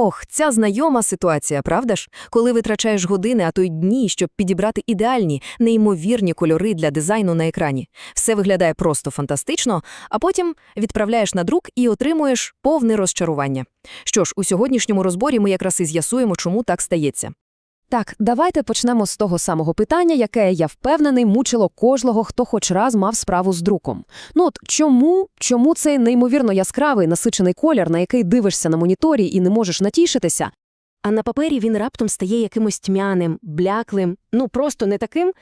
Ох, ця знайома ситуація, правда ж? Коли витрачаєш години, а то й дні, щоб підібрати ідеальні, неймовірні кольори для дизайну на екрані. Все виглядає просто фантастично, а потім відправляєш на друк і отримуєш повне розчарування. Що ж, у сьогоднішньому розборі ми якраз і з'ясуємо, чому так стається. Так, давайте почнемо з того самого питання, яке, я впевнений, мучило кожного, хто хоч раз мав справу з друком. Ну от чому, чому цей неймовірно яскравий насичений колір, на який дивишся на моніторі і не можеш натішитися, А на папері він раптом стає якимось тьмяним, бляклим, ну просто не таким.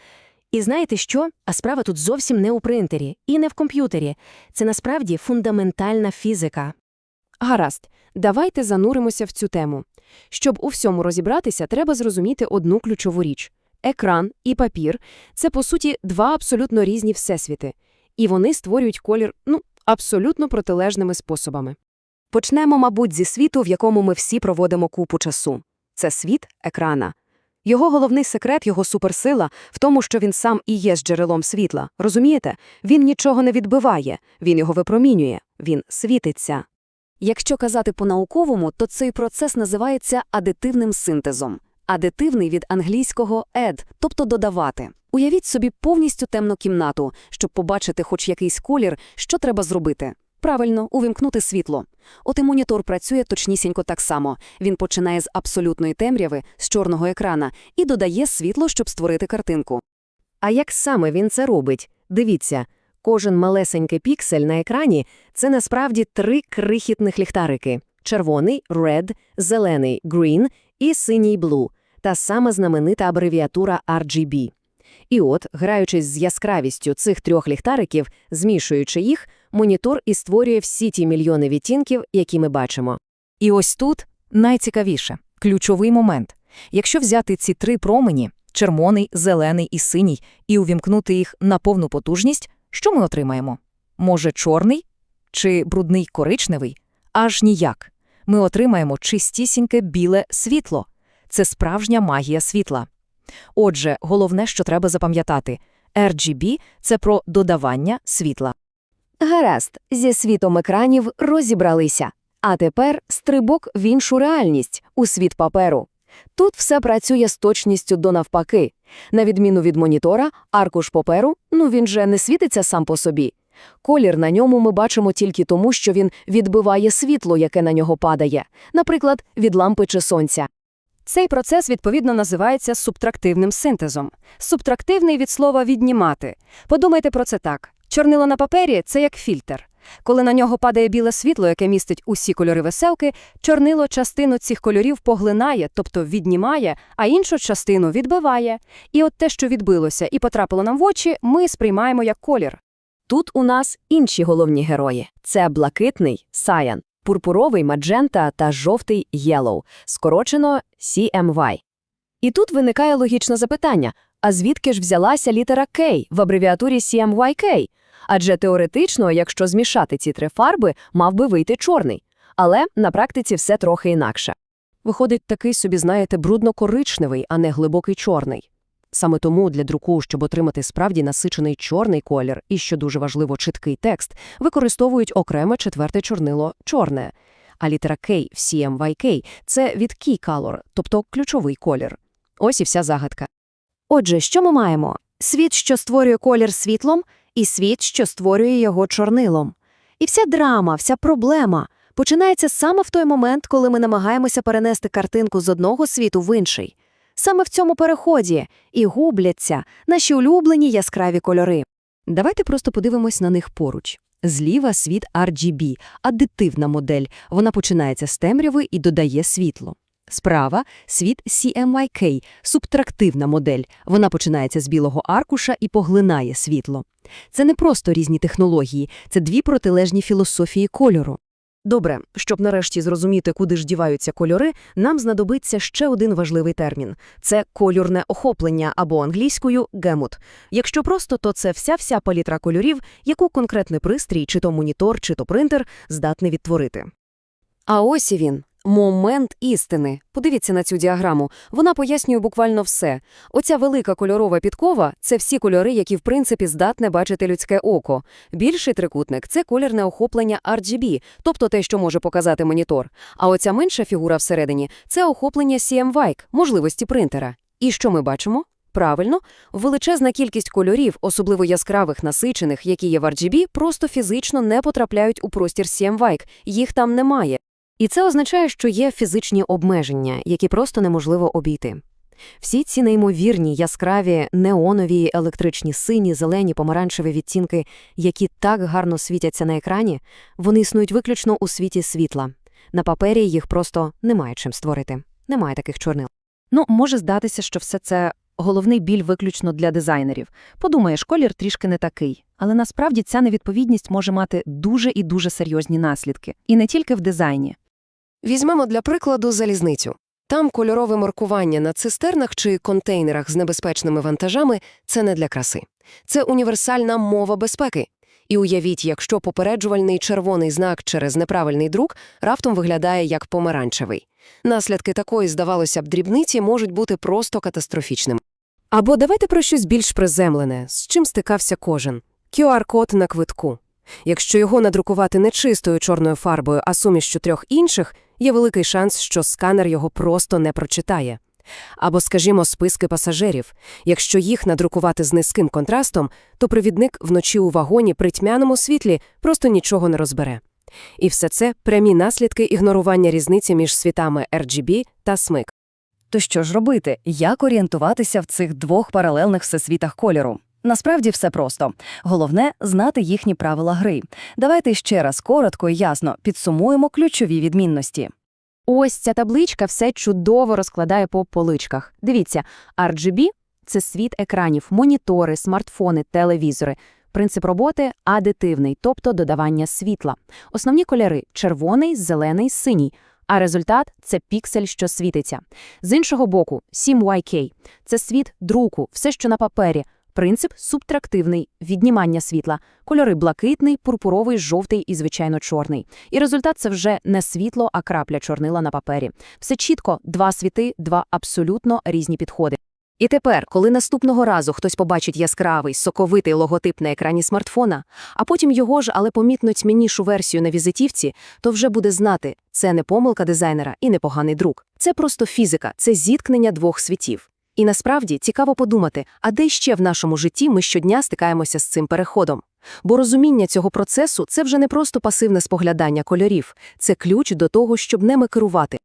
І знаєте що? А справа тут зовсім не у принтері і не в комп'ютері. Це насправді фундаментальна фізика. Гаразд, давайте зануримося в цю тему. Щоб у всьому розібратися, треба зрозуміти одну ключову річ. Екран і папір – це, по суті, два абсолютно різні всесвіти. І вони створюють колір, ну, абсолютно протилежними способами. Почнемо, мабуть, зі світу, в якому ми всі проводимо купу часу. Це світ екрана. Його головний секрет, його суперсила в тому, що він сам і є з джерелом світла. Розумієте? Він нічого не відбиває, він його випромінює, він світиться. Якщо казати по-науковому, то цей процес називається адитивним синтезом. Адитивний від англійського «add», тобто додавати. Уявіть собі повністю темну кімнату, щоб побачити хоч якийсь колір, що треба зробити. Правильно, увімкнути світло. От і монітор працює точнісінько так само. Він починає з абсолютної темряви, з чорного екрана, і додає світло, щоб створити картинку. А як саме він це робить? Дивіться, кожен малесенький піксель на екрані – це насправді три крихітних ліхтарики – червоний – red, зелений – green і синій – blue, та сама знаменита абревіатура RGB. І от, граючись з яскравістю цих трьох ліхтариків, змішуючи їх, монітор і створює всі ті мільйони відтінків, які ми бачимо. І ось тут найцікавіше – ключовий момент. Якщо взяти ці три промені – червоний, зелений і синій – і увімкнути їх на повну потужність, що ми отримаємо? Може, чорний? Чи брудний коричневий? Аж ніяк. Ми отримаємо чистісіньке біле світло. Це справжня магія світла. Отже, головне, що треба запам'ятати – RGB – це про додавання світла. Гаразд, зі світом екранів розібралися. А тепер стрибок в іншу реальність, у світ паперу. Тут все працює з точністю до навпаки. На відміну від монітора, аркуш паперу, ну він же не світиться сам по собі. Колір на ньому ми бачимо тільки тому, що він відбиває світло, яке на нього падає, наприклад, від лампи чи сонця. Цей процес, відповідно, називається субтрактивним синтезом. Субтрактивний від слова «віднімати». Подумайте про це так. Чорнило на папері – це як фільтр. Коли на нього падає біле світло, яке містить усі кольори веселки, чорнило частину цих кольорів поглинає, тобто віднімає, а іншу частину відбиває. І от те, що відбилося і потрапило нам в очі, ми сприймаємо як колір. Тут у нас інші головні герої. Це блакитний – Cyan, пурпуровий – Magenta та жовтий – Yellow, скорочено CMY. І тут виникає логічне запитання, а звідки ж взялася літера K в абревіатурі CMYK? Адже теоретично, якщо змішати ці три фарби, мав би вийти чорний. Але на практиці все трохи інакше. Виходить такий собі, знаєте, брудно-коричневий, а не глибокий чорний. Саме тому для друку, щоб отримати справді насичений чорний колір і, що дуже важливо, чіткий текст, використовують окреме четверте чорнило – чорне. А літера K в CMYK – це від key color, тобто ключовий колір. Ось і вся загадка. Отже, що ми маємо? Світ, що створює колір світлом, і світ, що створює його чорнилом. І вся драма, вся проблема починається саме в той момент, коли ми намагаємося перенести картинку з одного світу в інший. Саме в цьому переході і губляться наші улюблені яскраві кольори. Давайте просто подивимось на них поруч. Зліва світ RGB, адитивна модель. Вона починається з темряви і додає світло. Справа світ CMYK, субтрактивна модель. Вона починається з білого аркуша і поглинає світло. Це не просто різні технології, це дві протилежні філософії кольору. Добре, щоб нарешті зрозуміти, куди ж діваються кольори, нам знадобиться ще один важливий термін – це кольорне охоплення або англійською гемут. Якщо просто, то це вся-вся палітра кольорів, яку конкретний пристрій, чи то монітор, чи то принтер, здатний відтворити. А ось і він. Момент істини. Подивіться на цю діаграму. Вона пояснює буквально все. Оця велика кольорова підкова – це всі кольори, які в принципі здатне бачити людське око. Більший трикутник – це колірне охоплення RGB, тобто те, що може показати монітор. А оця менша фігура всередині – це охоплення CM-Wike, можливості принтера. І що ми бачимо? Правильно, величезна кількість кольорів, особливо яскравих, насичених, які є в RGB, просто фізично не потрапляють у простір CM-Wike, їх там немає. І це означає, що є фізичні обмеження, які просто неможливо обійти. Всі ці неймовірні, яскраві, неонові, електричні сині, зелені, помаранчеві відтінки, які так гарно світяться на екрані, вони існують виключно у світі світла. На папері їх просто немає чим створити. Немає таких чорнил. Ну, може здатися, що все це головний біль виключно для дизайнерів. Подумаєш, колір трішки не такий. Але насправді ця невідповідність може мати дуже і дуже серйозні наслідки. І не тільки в дизайні. Візьмемо для прикладу залізницю. Там кольорове маркування на цистернах чи контейнерах з небезпечними вантажами – це не для краси. Це універсальна мова безпеки. І уявіть, якщо попереджувальний червоний знак через неправильний друк раптом виглядає як помаранчевий. Наслідки такої, здавалося б, дрібниці можуть бути просто катастрофічними. Або давайте про щось більш приземлене, з чим стикався кожен. QR-код на квитку. Якщо його надрукувати не чистою чорною фарбою, а сумішчю трьох інших, є великий шанс, що сканер його просто не прочитає. Або, скажімо, списки пасажирів. Якщо їх надрукувати з низьким контрастом, то провідник вночі у вагоні при тьмяному світлі просто нічого не розбере. І все це – прямі наслідки ігнорування різниці між світами RGB та SMIC. То що ж робити? Як орієнтуватися в цих двох паралельних всесвітах кольору? Насправді все просто. Головне – знати їхні правила гри. Давайте ще раз коротко і ясно підсумуємо ключові відмінності. Ось ця табличка все чудово розкладає по поличках. Дивіться, RGB – це світ екранів, монітори, смартфони, телевізори. Принцип роботи – адитивний, тобто додавання світла. Основні кольори – червоний, зелений, синій. А результат – це піксель, що світиться. З іншого боку, 7YK – це світ друку, все, що на папері. Принцип субтрактивний – віднімання світла. Кольори блакитний, пурпуровий, жовтий і, звичайно, чорний. І результат – це вже не світло, а крапля чорнила на папері. Все чітко – два світи, два абсолютно різні підходи. І тепер, коли наступного разу хтось побачить яскравий, соковитий логотип на екрані смартфона, а потім його ж, але помітно тьмянішу версію на візитівці, то вже буде знати – це не помилка дизайнера і не поганий друк. Це просто фізика, це зіткнення двох світів. І насправді цікаво подумати, а де ще в нашому житті ми щодня стикаємося з цим переходом? Бо розуміння цього процесу – це вже не просто пасивне споглядання кольорів, це ключ до того, щоб ними керувати.